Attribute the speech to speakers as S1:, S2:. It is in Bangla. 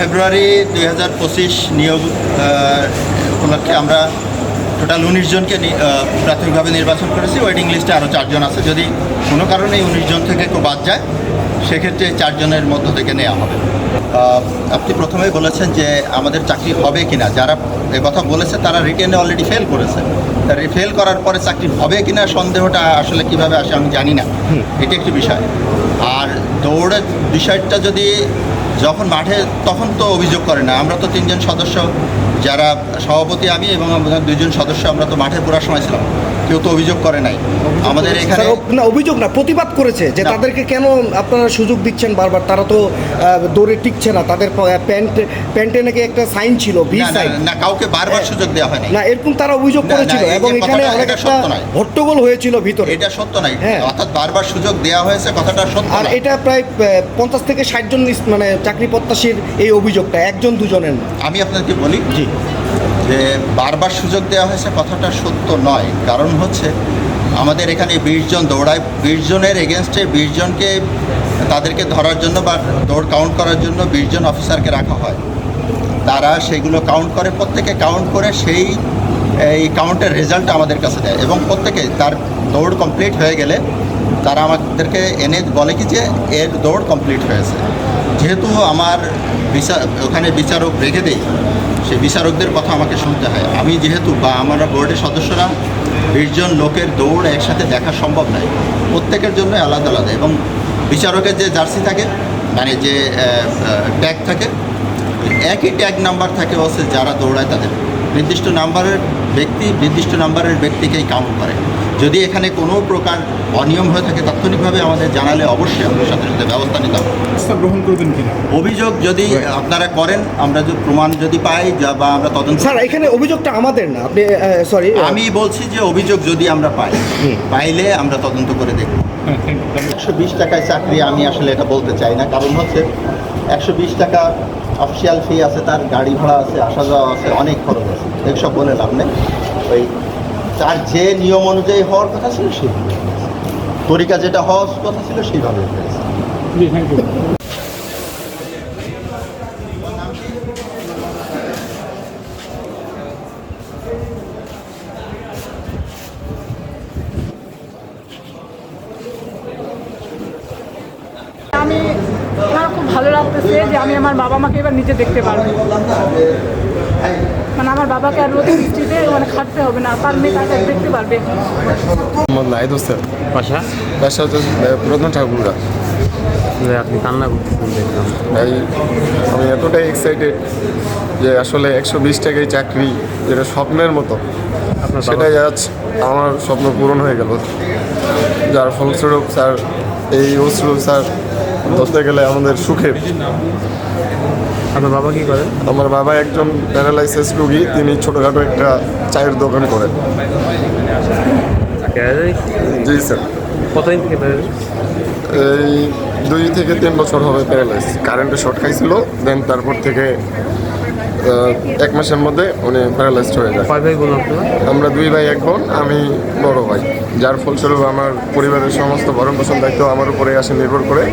S1: ফেব্রুয়ারি দুই হাজার পঁচিশ নিয়োগ উপলক্ষে আমরা টোটাল উনিশ জনকে প্রাথমিকভাবে নির্বাচন করেছি। ওয়েটিং লিস্টে আরও চারজন আছে। যদি কোনো কারণে উনিশ জন থেকে কেউ বাদ যায় সেক্ষেত্রে চারজনের মধ্য থেকে নেওয়া হবে। আপনি প্রথমেই বলেছেন যে আমাদের চাকরি হবে কিনা। যারা কথা বলেছে তারা রিটেনে অলরেডি ফেল করেছে। তারা ফেল করার পরে চাকরি হবে কিনা সন্দেহটা আসলে কীভাবে আসে আমি জানি না। এটি একটি বিষয়। আর দৌড়ের বিষয়টা যদি যখন মাঠে তখন তো অভিযোগ করে না। আমরা তো তিনজন সদস্য যারা সভাপতি আমি এবং আমাদের দুইজন সদস্য আমরা তো মাঠে পুরো সময় ছিলাম। কেউ তো অভিযোগ করে নাই। আমাদের এখানে
S2: না অভিযোগ না প্রতিবাদ করেছে যে তাদেরকে কেন আপনারা সুযোগ দিচ্ছেন বারবার? তারা তো দৌড়ে টিকছে না। তাদের প্যান্ট প্যান্টে নাকি একটা সাইন ছিল ভি সাইন।
S1: না কাউকে বারবার সুযোগ দেওয়া হয়নি।
S2: না এরকম তারা অভিযোগ করেছিল এবং এখানে অনেক একটা হট্টগোল হয়েছিল ভিতরে।
S1: এটা সত্য নাই
S2: হ্যাঁ।
S1: অর্থাৎ বারবার সুযোগ দেওয়া হয়েছে কথাটা সত্য
S2: আর এটা প্রায় পঞ্চাশ থেকে ষাট জন মানে চাকরি প্রত্যাশীর এই অভিযোগটা একজন দুজনের।
S1: আমি আপনাকে বলি
S2: জি।
S1: যে বারবার সুযোগ দেওয়া হয়েছে কথাটা সত্য নয়। কারণ হচ্ছে আমাদের এখানে বিশ জন দৌড়ায়, বিশ জনের এগেনস্টে বিশ জনকে তাদেরকে ধরার জন্য বা দৌড় কাউন্ট করার জন্য বিশ জন অফিসারকে রাখা হয়। তারা সেগুলো কাউন্ট করে, প্রত্যেকে কাউন্ট করে সেই, এই কাউন্টের রেজাল্ট আমাদের কাছে দেয় এবং প্রত্যেকে তার দৌড় কমপ্লিট হয়ে গেলে তারা আমাদেরকে এনে বলে কি যে এর দৌড় কমপ্লিট হয়েছে। যেহেতু আমার বিচার ওখানে বিচারক রেখে দেয় সে বিচারকদের কথা আমাকে শুনতে হয়। আমি যেহেতু বা আমরা বোর্ডের সদস্যরা বিশজন লোকের দৌড় একসাথে দেখা সম্ভব নয়, প্রত্যেকের জন্য আলাদা আলাদা এবং বিচারকের যে জার্সি থাকে মানে যে ট্যাগ থাকে, একই ট্যাগ নাম্বার থাকে হচ্ছে যারা দৌড়ায় তাদের। নির্দিষ্ট নাম্বারের ব্যক্তি নির্দিষ্ট নাম্বারের ব্যক্তিকেই কাউন্ট করে। যদি এখানে কোনো প্রকার অনিয়ম হয়ে থাকে তাৎক্ষণিকভাবে আমাদের জানালে অবশ্যই আমাদের সাথে সাথে ব্যবস্থা নিতে হবে
S3: গ্রহণ করবেন কিনা?
S1: অভিযোগ যদি আপনারা করেন আমরা যদি প্রমাণ যদি পাই যা বা আমরা তদন্ত
S2: স্যার এখানে অভিযোগটা আমাদের না। আপনি সরি
S1: আমি বলছি যে অভিযোগ যদি আমরা পাই পাইলে আমরা তদন্ত করে দেখব।
S3: হ্যাঁ
S1: একশো বিশ টাকায় চাকরি আমি আসলে এটা বলতে চাই না। কারণ হচ্ছে একশো বিশ টাকা অফিসিয়াল ফি আছে তার গাড়ি ভাড়া আছে আসা যাওয়া আছে অনেক খরচ আছে। এসব বলে লাভ নেই। ওই তার যে নিয়ম অনুযায়ী হওয়ার কথা ছিল হয়েছে। তরিকা যেটা হওয়ার কথা ছিল সেইভাবে হয়েছে।
S4: আমি আমার খুব ভালো লাগতেছে যে আমি আমার বাবা মাকে এবার নিজে দেখতে পারব। মানে আমার বাবাকে আর রোদের বৃষ্টিতে মানে খাটতে হবে না তার মেয়ে তাকে দেখতে পারবে।
S5: মোহাম্মদ নাহিদ হোসেন।
S6: বাসা?
S5: বাসা হচ্ছে আহ, প্রধান ঠাকুররা
S6: যে আপনি কান্না করতেছেন দেখলাম।
S5: ভাই আমি এতটাই এক্সাইটেড যে আসলে একশো বিশ টাকায় চাকরি যেটা স্বপ্নের মতো।
S6: আপনার
S5: সেটাই আজ আমার স্বপ্ন পূরণ হয়ে গেল। যার ফলস্বরূপ স্যার এই অশ্রু স্যার ধরতে গেলে আমাদের সুখের।
S6: আপনার বাবা কি করেন
S5: আমার বাবা একজন প্যারালাইসিস রুগী তিনি ছোটোখাটো একটা চায়ের দোকান করেন জি স্যার।
S6: কতদিন থেকে
S5: এই দুই থেকে তিন বছর হবে প্যারালাইস কারেন্টে শর্ট খাইছিল দেন তারপর থেকে এক মাসের মধ্যে উনি প্যারালাইজড হয়ে যায়।
S6: কয় ভাই বোন
S5: আমরা দুই ভাই এক বোন আমি বড় ভাই। যার ফলস্বরূপ আমার পরিবারের সমস্ত ভরণ পোষণ দায়িত্ব আমার উপরে আসে নির্ভর করে।